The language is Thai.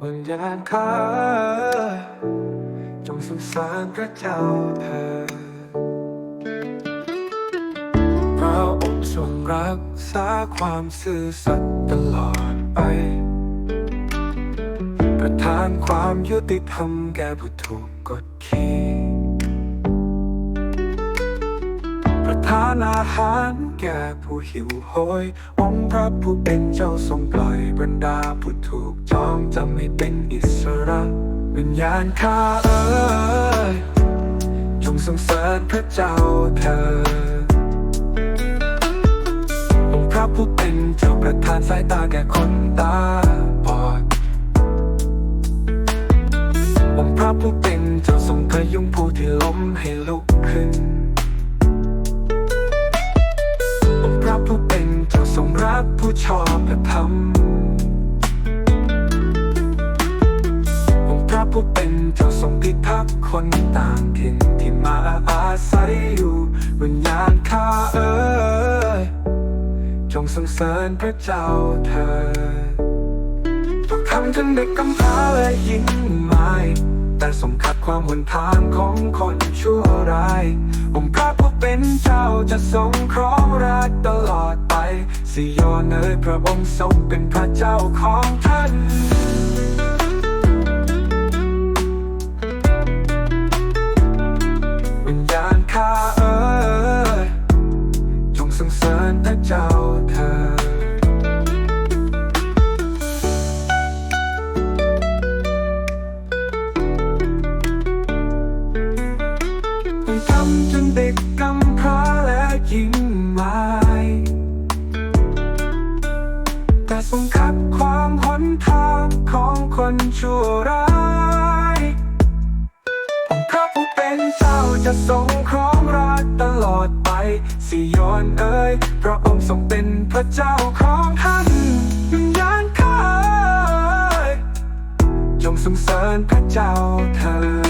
วันยานข้าจงสงสารพระเจ้าเถิดพระองค์ทรงรักษาความซื่อสัตย์ตลอดไป ประทานความยุติธรรมแก่ผู้ถูกกดขี่ ทานอาหารแก่ผู้หิวโหยองค์พระผู้เป็นเจ้าทรงปล่อยบรรดาผู้ถูกจองจะไม่เป็นอิสระวิญญาณข้าเอ๋ยจงสรรเสริญพระเจ้าเถิดองค์พระผู้เป็นเจ้าประทานสายตาแก่คนตาบอดองค์พระผู้เป็นเจ้าทรงพยุงผู้ที่ล้มให้ลุกขึ้น ผู้ชอบและธรรมองค์พระผู้เป็นเจ้าทรงพิทักษ์คนต่างถิ่นที่มาอาศัยอยู่วิญญาณข้าเอ๋ยจงสรรเสริญพระเจ้าเถิดทุกคำทั้งเด็กกำพร้าและหญิงไม้แต่สมขัดความหนทางของคนชั่วร้ายองค์พระผู้เป็นเจ้าจะทรงครอง สิยอนเอ๋ยพระองค์ทรงเป็นพระเจ้าของท่านวิญญาณข้าเอ๋ยจงสรรเสริญพระเจ้าเถิดต้อทำจนเด็กกำพร้าและหญิงไม้ แต่ทรงขัดความหนทางของคนชั่วร้ายองค์พระผู้เป็นเจ้าจะทรงครองราชตลอดไปสิยอนเอ๋ยพระองค์ทรงเป็นพระเจ้าของท่านวิญญาณข้ายจงสรรเสริญพระเจ้าเถิด